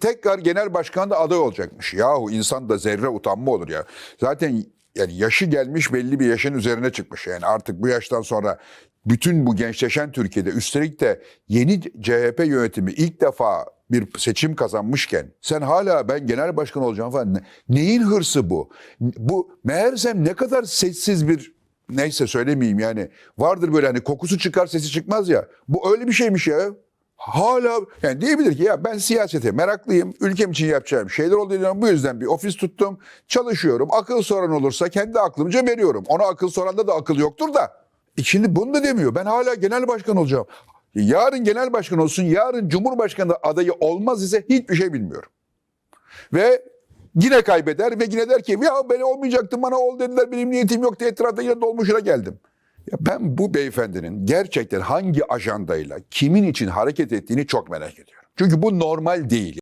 Tekrar genel başkan da aday olacakmış. Yahu insan da zerre utanma olur ya. Zaten yani yaşı gelmiş belli bir yaşın üzerine çıkmış. Yani artık bu yaştan sonra bütün bu gençleşen Türkiye'de üstelik de yeni CHP yönetimi ilk defa bir seçim kazanmışken sen hala ben genel başkan olacağım falan. Ne- Neyin hırsı bu? Bu meğersem ne kadar sessiz bir neyse söylemeyeyim yani. Vardır böyle hani kokusu çıkar sesi çıkmaz ya. Bu öyle bir şeymiş ya. Hala yani diyebilir ki ya ben siyasete meraklıyım. Ülkem için yapacağım şeyler oluyor. Bu yüzden bir ofis tuttum. Çalışıyorum. Akıl soran olursa kendi aklımca veriyorum. Ona akıl soranda da akıl yoktur da. E şimdi bunu da demiyor. Ben hala genel başkan olacağım. Yarın genel başkan olsun. Yarın cumhurbaşkanı adayı olmaz ise hiçbir şey bilmiyorum. Ve yine kaybeder ve yine der ki ya ben olmayacaktım bana ol dediler benim niyetim yoktu etrafta yine dolmuşuna geldim. Ben bu beyefendinin gerçekten hangi ajandayla kimin için hareket ettiğini çok merak ediyorum. Çünkü bu normal değil.